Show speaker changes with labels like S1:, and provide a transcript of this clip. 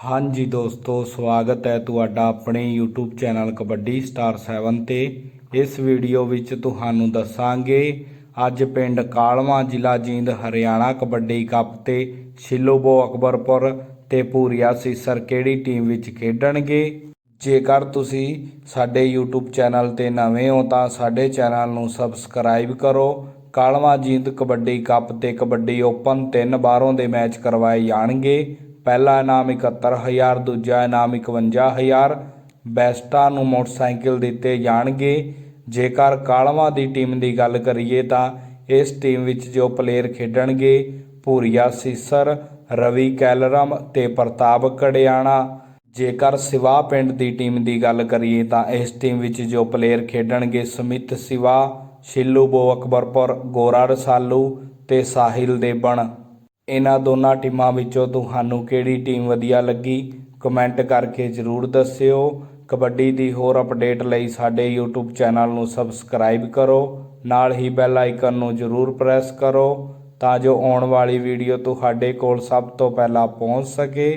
S1: ਹਾਂਜੀ ਦੋਸਤੋ, ਸਵਾਗਤ ਹੈ ਤੁਹਾਡਾ ਆਪਣੇ YouTube ਚੈਨਲ ਕਬੱਡੀ ਸਟਾਰ 7 ਤੇ। ਇਸ ਵੀਡੀਓ ਵਿੱਚ ਤੁਹਾਨੂੰ ਦੱਸਾਂਗੇ, ਅੱਜ ਪਿੰਡ ਕਾਲਵਾ ਜ਼ਿਲ੍ਹਾ ਜੀਂਦ ਹਰਿਆਣਾ ਕਬੱਡੀ ਕੱਪ ਤੇ ਸ਼ਿਲੋਬੋ ਅਕਬਰਪੁਰ ਤੇ ਪੂਰੀਆ ਸੀਸਰ ਕਿਹੜੀ ਟੀਮ ਵਿੱਚ ਖੇਡਣਗੇ। ਜੇਕਰ ਤੁਸੀਂ ਸਾਡੇ YouTube ਚੈਨਲ ਤੇ ਨਵੇਂ ਹੋ ਤਾਂ ਸਾਡੇ ਚੈਨਲ ਨੂੰ ਸਬਸਕ੍ਰਾਈਬ ਕਰੋ। ਕਾਲਵਾ ਜੀਂਦ ਕਬੱਡੀ ਕੱਪ ਤੇ ਕਬੱਡੀ ਓਪਨ ਤਿੰਨ ਬਾਹਰੋਂ ਦੇ ਮੈਚ ਕਰਵਾਏ ਜਾਣਗੇ। ਪਹਿਲਾ ਇਨਾਮ 71000 ਦੂਜਾ ਇਨਾਮ 51000 ਬੈਸਟਾਂ ਨੂੰ ਮੋਟਰਸਾਈਕਲ ਦਿੱਤੇ ਜਾਣਗੇ। ਜੇਕਰ ਕਾਲਵਾ ਦੀ ਟੀਮ ਦੀ ਗੱਲ ਕਰੀਏ ਤਾਂ ਇਸ ਟੀਮ ਵਿੱਚ ਜੋ ਪਲੇਅਰ ਖੇਡਣਗੇ, ਭੂਰੀਆ ਸੀਸਰ, ਰਵੀ ਕੈਲਰਮ ਤੇ ਪ੍ਰਤਾਪ ਕੜਿਆਣਾ। ਜੇਕਰ ਸਿਵਾ ਪਿੰਡ ਦੀ ਟੀਮ ਦੀ ਗੱਲ ਕਰੀਏ ਤਾਂ ਇਸ ਟੀਮ ਵਿੱਚ ਜੋ ਪਲੇਅਰ ਖੇਡਣਗੇ, ਸਮਿਤ ਸਿਵਾ, ਸ਼ਿੱਲੂ ਬੋ ਅਕਬਰਪੁਰ ਗੋਰਾ ਰਸਾਲੂ ਤੇ ਸਾਹਿਲ ਦੇਬਣ ਇਹਨਾਂ ਦੋਨਾਂ ਟੀਮਾਂ ਵਿੱਚੋਂ ਤੁਹਾਨੂੰ ਕਿਹੜੀ ਟੀਮ ਵਧੀਆ ਲੱਗੀ ਕਮੈਂਟ ਕਰਕੇ ਜਰੂਰ ਦੱਸਿਓ। ਕਬੱਡੀ ਦੀ ਹੋਰ ਅਪਡੇਟ ਲਈ ਸਾਡੇ YouTube ਚੈਨਲ ਨੂੰ ਸਬਸਕ੍ਰਾਈਬ ਕਰੋ, ਨਾਲ ਹੀ ਬੈਲ ਆਈਕਨ ਨੂੰ ਜਰੂਰ ਪ੍ਰੈਸ ਕਰੋ, ਤਾਂ ਜੋ ਆਉਣ ਵਾਲੀ ਵੀਡੀਓ ਤੁਹਾਡੇ ਕੋਲ ਸਭ ਤੋਂ ਪਹਿਲਾਂ ਪਹੁੰਚ ਸਕੇ।